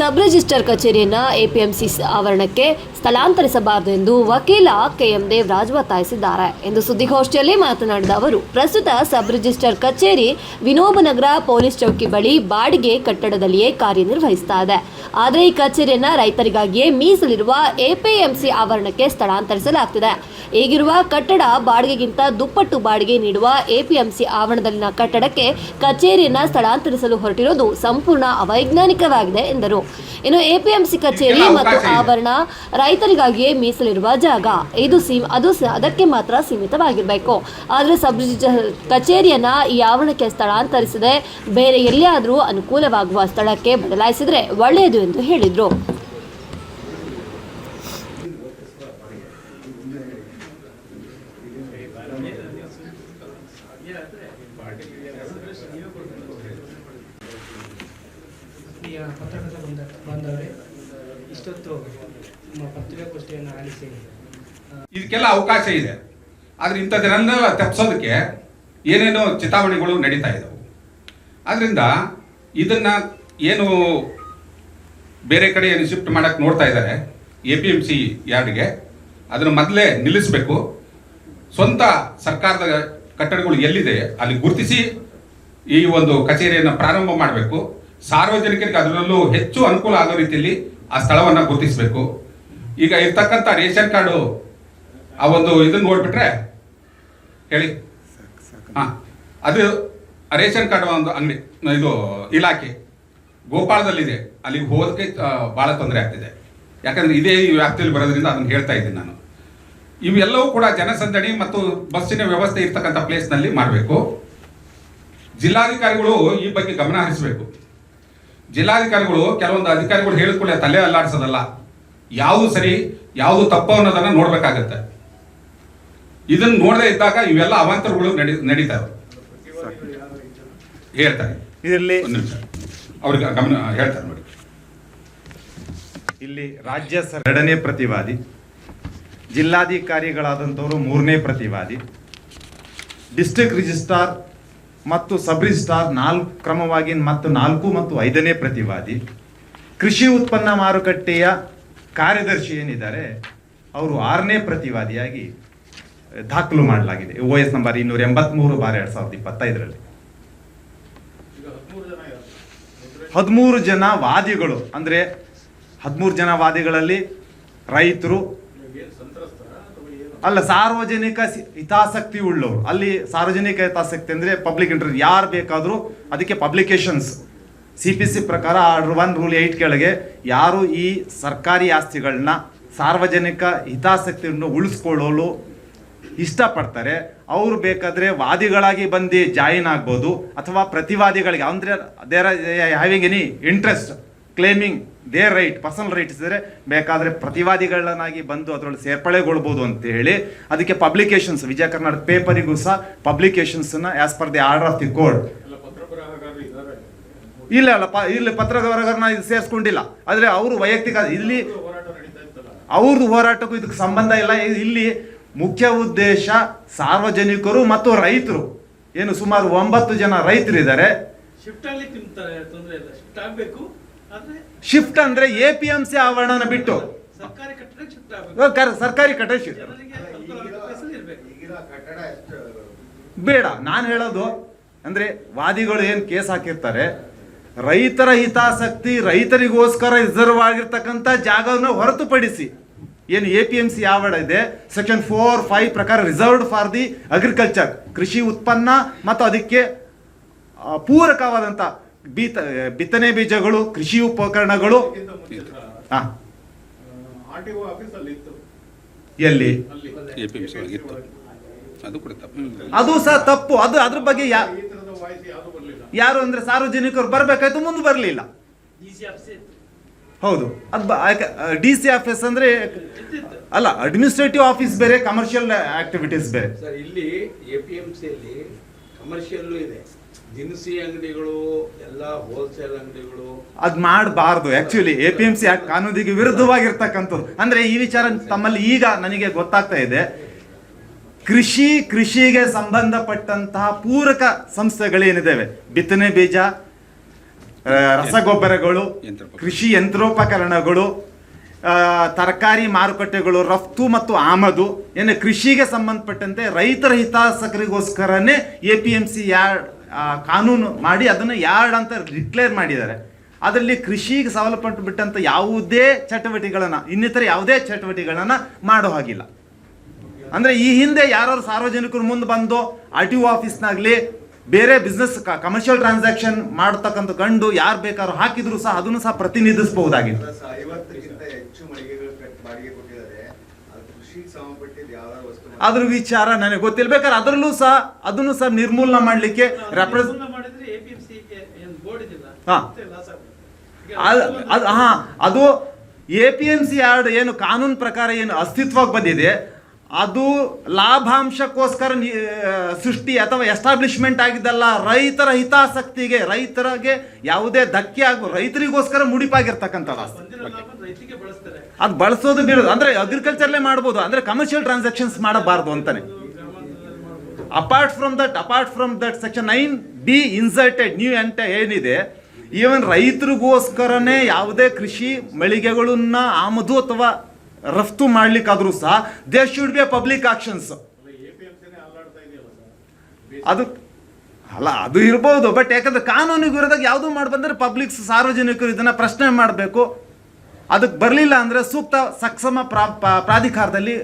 Sub register ಕಚೇರಿಯನ್ನ APMC ಆವರಣಕ್ಕೆ ಸ್ಥಳಾಂತರಿಸಬಾರದು ಎಂದು ವಕೀಲ ಕೆಎಂ ದೇವರಾಜ್ ಒತ್ತಾಯಿಸಿದ್ದಾರೆ ಎಂದು ಸುದ್ದಿಗೋಷ್ಠಿಯಲ್ಲಿ ಮಾತನಾಡಿದ ಅವರು, ಪ್ರಸ್ತುತ ಸಬ್ ರಿಜಿಸ್ಟರ್ ಕಚೇರಿ ವಿನೋಬನಗರ ಪೊಲೀಸ್ ಚೌಕಿ ಬಳಿ ಬಾಡಿಗೆ ಕಟ್ಟಡದಲ್ಲಿಯೇ ಕಾರ್ಯನಿರ್ವಹಿಸ್ತಾ ಇದೆ. ಆದರೆ ಈ ಕಚೇರಿಯನ್ನ ರೈತರಿಗಾಗಿಯೇ ಮೀಸಲಿರುವ ಎಪಿಎಂಸಿ ಆವರಣಕ್ಕೆ ಸ್ಥಳಾಂತರಿಸಲಾಗ್ತಿದೆ. ಈಗಿರುವ ಕಟ್ಟಡ ಬಾಡಿಗೆಗಿಂತ ದುಪ್ಪಟ್ಟು ಬಾಡಿಗೆ ನೀಡುವ ಎಪಿಎಂಸಿ ಆವರಣದಲ್ಲಿನ ಕಟ್ಟಡಕ್ಕೆ ಕಚೇರಿಯನ್ನ ಸ್ಥಳಾಂತರಿಸಲು ಹೊರಟಿರೋದು ಸಂಪೂರ್ಣ ಅವೈಜ್ಞಾನಿಕವಾಗಿದೆ ಎಂದರು. ಇನ್ನು ಎಪಿಎಂಸಿ ಕಚೇರಿ ಮತ್ತು ಆವರಣ ರೈತರಿಗಾಗಿಯೇ ಮೀಸಲಿರುವ ಜಾಗ. ಇದು ಸೀಮ್ ಅದು ಅದಕ್ಕೆ ಮಾತ್ರ ಸೀಮಿತವಾಗಿರಬೇಕು. ಆದರೆ ಸಬ್ ಕಚೇರಿಯನ್ನ ಈ ಆವರಣಕ್ಕೆ ಸ್ಥಳಾಂತರಿಸದೆ ಬೇರೆ ಎಲ್ಲಿಯಾದರೂ ಅನುಕೂಲವಾಗುವ ಸ್ಥಳಕ್ಕೆ ಬದಲಾಯಿಸಿದರೆ ಒಳ್ಳೆಯದು ಎಂದು ಹೇಳಿದರು. ಪ್ರಿಯ ಪತ್ರಕರ್ತ ಬಂದ ಬಂದವರೇ, ಇಷ್ಟೊತ್ತು ನಮ್ಮ ಪತ್ರಿಕಾಗೋಷ್ಠಿಯನ್ನು ಆಲಿಸಿ ಇದಕ್ಕೆಲ್ಲ ಅವಕಾಶ ಇದೆ. ಆದ್ರೆ ಇಂಥದ್ದನ್ನೆಲ್ಲ ತಪ್ಪಿಸೋದಕ್ಕೆ ಏನೇನೋ ಚಿತಾವಣೆಗಳು ನಡೀತಾ ಇದ್ದವು ಆದ್ರಿಂದ ಇದನ್ನ ಏನು ಬೇರೆ ಕಡೆ ಏನು ಶಿಫ್ಟ್ ಮಾಡಕ್ ನೋಡ್ತಾ ಇದ್ದಾರೆ ಎ ಪಿ ಎಂ ಸಿ ಯಾರ್ಡ್ಗೆ, ಅದನ್ನು ಮೊದಲೇ ನಿಲ್ಲಿಸಬೇಕು. ಸ್ವಂತ ಸರ್ಕಾರದ ಕಟ್ಟಡಗಳು ಎಲ್ಲಿದೆ ಅಲ್ಲಿ ಗುರುತಿಸಿ ಈ ಒಂದು ಕಚೇರಿಯನ್ನು ಪ್ರಾರಂಭ ಮಾಡಬೇಕು. ಸಾರ್ವಜನಿಕರಿಗೆ ಅದರಲ್ಲೂ ಹೆಚ್ಚು ಅನುಕೂಲ ಆಗೋ ರೀತಿಯಲ್ಲಿ ಆ ಸ್ಥಳವನ್ನು ಗುರುತಿಸಬೇಕು. ಈಗ ಇರ್ತಕ್ಕಂಥ ರೇಷನ್ ಕಾರ್ಡು, ಆ ಒಂದು ಇದನ್ನ ನೋಡ್ಬಿಟ್ರೆ ಹೇಳಿ. ಹಾಂ, ಅದು ರೇಷನ್ ಕಾರ್ಡ್ ಒಂದು ಅಂಗಡಿ, ಇದು ಇಲಾಖೆ ಗೋಪಾಳದಲ್ಲಿದೆ. ಅಲ್ಲಿಗೆ ಹೋದಕ್ಕೆ ಭಾಳ ತೊಂದರೆ ಆಗ್ತಿದೆ. ಯಾಕಂದ್ರೆ ಇದೇ ಈ ವ್ಯಾಪ್ತಿಯಲ್ಲಿ ಬರೋದ್ರಿಂದ ಅದನ್ನು ಹೇಳ್ತಾ ಇದ್ದೀನಿ ನಾನು. ಇವೆಲ್ಲವೂ ಕೂಡ ಜನಸಂದಣಿ ಮತ್ತು ಬಸ್ಸಿನ ವ್ಯವಸ್ಥೆ ಇರ್ತಕ್ಕಂಥ ಪ್ಲೇಸ್ನಲ್ಲಿ ಮಾಡಬೇಕು. ಜಿಲ್ಲಾಧಿಕಾರಿಗಳು ಈ ಬಗ್ಗೆ ಗಮನ ಹರಿಸಬೇಕು. ಜಿಲ್ಲಾಧಿಕಾರಿಗಳು ಕೆಲವೊಂದು ಅಧಿಕಾರಿಗಳು ಹೇಳಿದ ಕೂಡಲೇ ತಲೆ ಅಲ್ಲಾಡಿಸೋದಲ್ಲ. ಯಾವುದು ಸರಿ ಯಾವುದು ತಪ್ಪು ಅನ್ನೋದನ್ನ ನೋಡ್ಬೇಕಾಗತ್ತೆ. ಇದನ್ನ ನೋಡದೇ ಇದ್ದಾಗ ಇವೆಲ್ಲ ಅವಾಂತರಗಳು ನಡಿ ನಡೀತಾವೆ ಹೇಳ್ತಾರೆ. ಇದರಲ್ಲಿ ಅವ್ರಿಗೆ ಗಮನ ಹೇಳ್ತಾರೆ ನೋಡಿ. ಇಲ್ಲಿ ರಾಜ್ಯ ಸರ್ ಎರಡನೇ ಪ್ರತಿವಾದಿ ಜಿಲ್ಲಾಧಿಕಾರಿಗಳಾದಂಥವರು ಮೂರನೇ ಪ್ರತಿವಾದಿ ಡಿಸ್ಟ್ರಿಕ್ಟ್ ರಿಜಿಸ್ಟ್ರಾರ್ ಮತ್ತು ಸಬ್ರಿ ಸ್ಟಾರ್ ನಾಲ್ಕು, ಕ್ರಮವಾಗಿ ಮತ್ತು ನಾಲ್ಕು ಮತ್ತು ಐದನೇ ಪ್ರತಿವಾದಿ. ಕೃಷಿ ಉತ್ಪನ್ನ ಮಾರುಕಟ್ಟೆಯ ಕಾರ್ಯದರ್ಶಿ ಏನಿದ್ದಾರೆ, ಅವರು ಆರನೇ ಪ್ರತಿವಾದಿಯಾಗಿ ದಾಖಲು ಮಾಡಲಾಗಿದೆ. ಓ ಎಸ್ ನಂಬರ್ ಇನ್ನೂರ ಎಂಬತ್ಮೂರು ಬಾರ್ ಎರಡ್ ಸಾವಿರದ ಇಪ್ಪತ್ತೈದರಲ್ಲಿ. ಹದಿಮೂರು ಜನ ವಾದಿಗಳು, ಅಂದರೆ ಹದಿಮೂರು ಜನ ವಾದಿಗಳಲ್ಲಿ ರೈತರು ಅಲ್ಲ, ಸಾರ್ವಜನಿಕ ಹಿತಾಸಕ್ತಿ ಉಳ್ಳವರು ಅಲ್ಲಿ ಸಾರ್ವಜನಿಕ ಹಿತಾಸಕ್ತಿ ಅಂದರೆ ಪಬ್ಲಿಕ್ ಇಂಟ್ರೆಸ್ಟ್ ಯಾರು ಬೇಕಾದರೂ ಅದಕ್ಕೆ ಪಬ್ಲಿಕೇಶನ್ಸ್ ಸಿ ಪಿ ಸಿ ಪ್ರಕಾರ ಆರ್ಡರ್ ಒನ್ ರೂಲ್ ಏಯ್ಟ್ ಕೆಳಗೆ ಯಾರು ಈ ಸರ್ಕಾರಿ ಆಸ್ತಿಗಳನ್ನ ಸಾರ್ವಜನಿಕ ಹಿತಾಸಕ್ತಿಯನ್ನು ಉಳಿಸ್ಕೊಳ್ಳಲು ಇಷ್ಟಪಡ್ತಾರೆ, ಅವರು ಬೇಕಾದರೆ ವಾದಿಗಳಾಗಿ ಬಂದು ಜಾಯಿನ್ ಆಗ್ಬೋದು, ಅಥವಾ ಪ್ರತಿವಾದಿಗಳಿಗೆ, ಅಂದರೆ there having any interest claiming their right personal rights ಇದ್ರೆ ಬೇಕಾದ್ರೆ ಪ್ರತಿವಾದಿಗಳನ್ನಾಗಿ ಬಂದು ಅದರೊಳಗೆ ಸೇರ್ಪಡೆಗೊಳ್ಬೋದು ಅಂತ ಹೇಳಿ ಅದಕ್ಕೆ ಪಬ್ಲಿಕೇಶನ್ಸ್ ವಿಜಯ ಕರ್ನಾಟಕ ಪೇಪರಿಗೂ ಸಹ publications as per the order of the court ಇಲ್ಲ ಅಲ್ಲ ಪ ಇಲ್ಲಿ ಪತ್ರಕರ್ತರನ್ನ ಇದು ಸೇರಿಸ್ಕೊಂಡಿಲ್ಲ. ಆದರೆ ಅವರು ವೈಯಕ್ತಿಕ ಇಲ್ಲಿ ಅವ್ರದ್ದು ಹೋರಾಟಕ್ಕೂ ಇದಕ್ಕೆ ಸಂಬಂಧ ಇಲ್ಲ. ಇಲ್ಲಿ ಮುಖ್ಯ ಉದ್ದೇಶ ಸಾರ್ವಜನಿಕರು ಮತ್ತು ರೈತರು. ಏನು ಸುಮಾರು ಒಂಬತ್ತು ಜನ ರೈತರಿದ್ದಾರೆ. ಶಿಫ್ಟ್ ಅಲ್ಲಿ ತಿಂತಾರೆ ತೊಂದರೆ ಇಲ್ಲ. ಶಿಫ್ಟ್ ಆಗಬೇಕು. ಶಿಫ್ಟ್ ಅಂದ್ರೆ ಎ ಪಿ ಎಂ ಸಿ ಆವರಣ ಬಿಟ್ಟು. ಸರ್ಕಾರಿ ಕಟ್ಟಡಕ್ಕೆ ಶಿಫ್ಟ್ ಆಗಬೇಕು. ಸರ್ಕಾರಿ ಕಟ್ಟಡ ಶಿಫ್ಟ್ ಬೇಡ ನಾನು ಹೇಳೋದು ಅಂದ್ರೆ ವಾದಿಗಳು ಏನ್ ಕೇಸ್ ಹಾಕಿರ್ತಾರೆ ರೈತರ ಹಿತಾಸಕ್ತಿ ರೈತರಿಗೋಸ್ಕರ ರಿಸರ್ವ್ ಆಗಿರ್ತಕ್ಕಂಥ ಜಾಗವನ್ನು ಹೊರತುಪಡಿಸಿ ಏನು ಎ ಪಿ ಎಂ ಸಿ ಆವರಣ ಇದೆ ಸೆಕ್ಷನ್ ಫೋರ್ ಫೈವ್ ಪ್ರಕಾರ ರಿಸರ್ವ್ಡ್ ಫಾರ್ ದಿ ಅಗ್ರಿಕಲ್ಚರ್ ಕೃಷಿ ಉತ್ಪನ್ನ ಮತ್ತು ಅದಕ್ಕೆ ಪೂರಕವಾದಂಥ ಬೀತ ಬಿತ್ತನೆ ಬೀಜಗಳು ಕೃಷಿ ಉಪಕರಣಗಳು. ಹಾಂ. ಆರ್ ಆಫೀಸಲ್ಲಿ ಇತ್ತು. ಎಲ್ಲಿ? ಅದು ಸಹ ತಪ್ಪು. ಅದು ಅದ್ರ ಬಗ್ಗೆ ಯಾರು ಅಂದ್ರೆ ಸಾರ್ವಜನಿಕರು ಬರ್ಬೇಕಾಯ್ತು ಮುಂದೆ ಬರಲಿಲ್ಲ. ಡಿ ಆಫೀಸ್ ಇತ್ತು. ಹೌದು. ಅದು ಡಿ ಸಿ ಆಫೀಸ್ ಅಂದ್ರೆ ಅಲ್ಲ ಅಡ್ಮಿನಿಸ್ಟ್ರೇಟಿವ್ ಆಫೀಸ್ ಬೇರೆ ಕಮರ್ಷಿಯಲ್ ಆಕ್ಟಿವಿಟೀಸ್ ಬೇರೆ. ಸರ್ ಇಲ್ಲಿ ಎಪಿಎಂಸಿ ಪಿ ಎಂ ಸಿಯಲ್ಲಿ ಕಮರ್ಷಿಯಲ್ಲು ಇದೆ. ದಿನಸಿ ಅಂಗಡಿಗಳು ಎಲ್ಲ ಹೋಲ್ಸೇಲ್ ಅಂಗಡಿಗಳು. ಅದ್ ಮಾಡಬಾರ್ದು. Actually A P M C ಕಾನೂನಿಗೆ ವಿರುದ್ಧವಾಗಿರ್ತಕ್ಕಂಥದ್ದು. ಅಂದ್ರೆ ಈ ವಿಚಾರ ತಮ್ಮಲ್ಲಿ ಈಗ ನನಗೆ ಗೊತ್ತಾಗ್ತಾ ಇದೆ. ಕೃಷಿ ಕೃಷಿಗೆ ಸಂಬಂಧಪಟ್ಟಂತಹ ಪೂರಕ ಸಂಸ್ಥೆಗಳೇನಿದ್ದಾವೆ ಬಿತ್ತನೆ ಬೀಜ ರಸಗೊಬ್ಬರಗಳು ಕೃಷಿ ಯಂತ್ರೋಪಕರಣಗಳು ತರಕಾರಿ ಮಾರುಕಟ್ಟೆಗಳು ರಫ್ತು ಮತ್ತು ಆಮದು. ಏನು ಕೃಷಿಗೆ ಸಂಬಂಧಪಟ್ಟಂತೆ ರೈತರ ಹಿತಾಸಕರಿಗೋಸ್ಕರನೇ A P M C yard ಕಾನೂನು ಮಾಡಿ ಅದನ್ನು ಯಾರ್ಡ್ ಅಂತ ಡಿಕ್ಲೇರ್ ಮಾಡಿದ್ದಾರೆ. ಅದರಲ್ಲಿ ಕೃಷಿಗೆ ಸವಲಪಟ್ಟು ಬಿಟ್ಟಂಥ ಯಾವುದೇ ಚಟುವಟಿಕೆಗಳನ್ನು, ಇನ್ನಿತರ ಯಾವುದೇ ಚಟುವಟಿಕೆಗಳನ್ನು ಮಾಡೋ ಹಾಗಿಲ್ಲ. ಅಂದರೆ ಈ ಹಿಂದೆ ಯಾರು ಸಾರ್ವಜನಿಕರು ಮುಂದೆ ಬಂದು ಆರ್ ಟಿ ಒ ಆಫೀಸ್ನಾಗಲಿ ಬೇರೆ ಬಿಸ್ನೆಸ್ ಕಮರ್ಷಿಯಲ್ ಟ್ರಾನ್ಸಾಕ್ಷನ್ ಮಾಡತಕ್ಕಂಥ ಕಂಡು ಯಾರು ಬೇಕಾದ್ರೂ ಹಾಕಿದ್ರು ಸಹ ಅದನ್ನು ಸಹ ಪ್ರತಿನಿಧಿಸಬಹುದಾಗಿತ್ತು. ಅದ್ರ ವಿಚಾರ ನನಗೆ ಗೊತ್ತಿಲ್ಲ ಬೇಕಾದ್ರೆ ಅದರಲ್ಲೂ ಸಹ ಅದನ್ನು ಸಹ ನಿರ್ಮೂಲನ ಮಾಡಲಿಕ್ಕೆ ರೆಪ್ರೆಸ್ ಹಾ. ಅದ್- ಅದೆಲ್ಲ ಅದ್- ಹಾ ಅದು A P M C yard ಏನು ಕಾನೂನು ಪ್ರಕಾರ ಏನು ಅಸ್ತಿತ್ವಕ್ಕೆ ಬಂದಿದೆ ಅದು ಲಾಭಾಂಶಕ್ಕೋಸ್ಕರ ಸೃಷ್ಟಿ ಅಥವಾ ಎಸ್ಟಾಬ್ಲಿಷ್ಮೆಂಟ್ ಆಗಿದ್ದಲ್ಲ ರೈತರ ಹಿತಾಸಕ್ತಿಗೆ ರೈತರಿಗೆ ಯಾವುದೇ ಧಕ್ಕೆ ಆಗು ರೈತರಿಗೋಸ್ಕರ ಮುಡಿಪಾಗಿರ್ತಕ್ಕಂಥದ್ದು. ಅದು ಬಳಸೋದು ಬಿಡೋದು. ಅಂದ್ರೆ ಅಗ್ರಿಕಲ್ಚರ್ಲೇ ಮಾಡ್ಬೋದು. ಅಂದ್ರೆ ಕಮರ್ಷಿಯಲ್ ಟ್ರಾನ್ಸಾಕ್ಷನ್ಸ್ ಮಾಡಬಾರ್ದು ಅಂತಾನೆ. Apart from that apart from that section nine D inserted new ಅಂತ ಏನಿದೆ ಈವನ್ ರೈತರಿಗೋಸ್ಕರನೇ ಯಾವುದೇ ಕೃಷಿ ಮಳಿಗೆಗಳನ್ನ ಆಮದು ಅಥವಾ ರಫ್ತು ಮಾಡ್ಲಿಕ್ಕಾದ್ರೂ ಸಹ they should be public actions ಅದು ಅಲ್ಲ, ಅದು ಇರ್ಬೋದು. ಬಟ್ ಯಾಕಂದ್ರೆ ಕಾನೂನಿಗೆ ವಿರೋಧಾಗಿ ಯಾವುದು ಮಾಡ್ಬಂದ್ರೆ ಪಬ್ಲಿಕ್ಸ್ ಪಬ್ಲಿಕ್ ಸಾರ್ವಜನಿಕರು ಇದನ್ನ ಪ್ರಶ್ನೆ ಮಾಡಬೇಕು. ಅದಕ್ಕೆ ಬರಲಿಲ್ಲ ಅಂದ್ರೆ ಸೂಕ್ತ ಸಕ್ಷಮ ಪ್ರಾ ಪ್ರಾಧಿಕಾರದಲ್ಲಿ